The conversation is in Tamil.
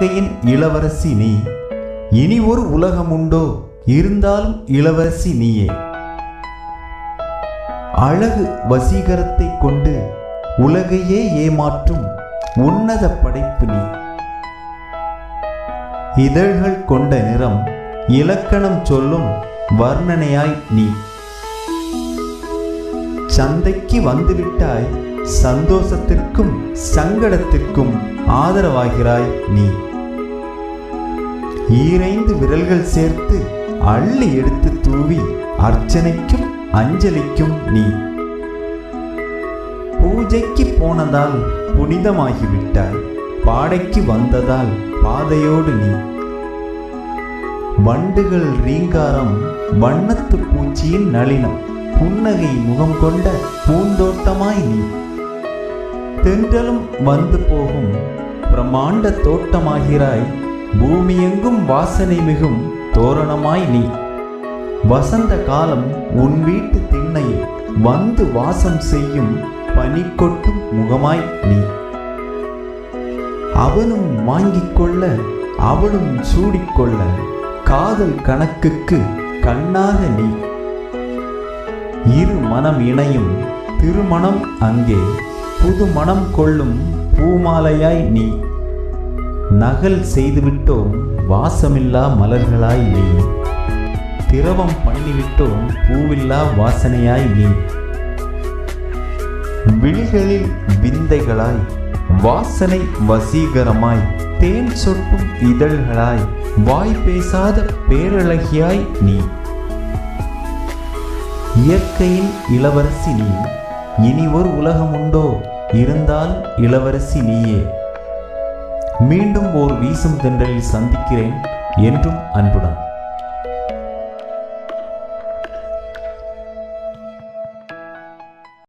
வாழ்க்கையின் இளவரசி நீ. இனி ஒரு உலகம் உண்டோ இருந்தாலும் இளவரசி நீயே. அழகு வசீகரத்தை கொண்டு உலகையே ஏமாற்றும் உன்னத படைப்பு நீ. இதழ்கள் கொண்ட நிறம் இலக்கணம் சொல்லும் வர்ணனையாய் நீ. சந்தைக்கு வந்துவிட்டாய் சந்தோஷத்திற்கும் சங்கடத்திற்கும் ஆதரவாகிறாய் நீ. ஈரைந்து விரல்கள் சேர்த்து அள்ளி எடுத்து தூவி அர்ச்சனைக்கும் அஞ்சலிக்கும் நீ. பூஜைக்கு போனதால் புனிதமாகிவிட்டாய். பாடைக்கு வந்ததால் பாதையோடு நீ. வண்டுகள் ரீங்காரம் வண்ணத்து பூச்சியின் நளினம் புன்னகை முகம் கொண்ட பூந்தோட்டமாய் நீ. தென்றலும் வந்து போகும் பிரம்மாண்ட தோட்டமாகிறாய். பூமியெங்கும் வாசனை மிகும் தோரணமாய் நீ. வசந்த காலம் உன் வீட்டு திண்ணையில் வந்து வாசம் செய்யும் பனி கொட்டும் முகமாய் நீ. அவனும் வாங்கிக் கொள்ள அவளும் சூடிக்கொள்ள காதல் கணக்குக்கு கண்ணாக நீ. இரு மனம் இணையும் திருமணம் அங்கே புது மனம் கொள்ளும் பூமாலையாய் நீ. நகல் செய்துவிட்டோம் வாசமில்லா மலர்களாய் நீ. திரவம் பண்ணிவிட்டோம் பூவில்லா வாசனையாய் நீ. விழிகளில் விந்தைகளாய் வாசனை வசீகரமாய் தேன் சொட்டும் இதழ்களாய் வாய் பேசாத பேரழகியாய் நீ. இயற்கையின் இளவரசி நீ. இனி ஒரு உலகம் உண்டோ இருந்தால் இளவரசி நீயே. மீண்டும் ஓர் வீசும் தென்றலில் சந்திக்கிறேன் என்றும் அன்புடன்.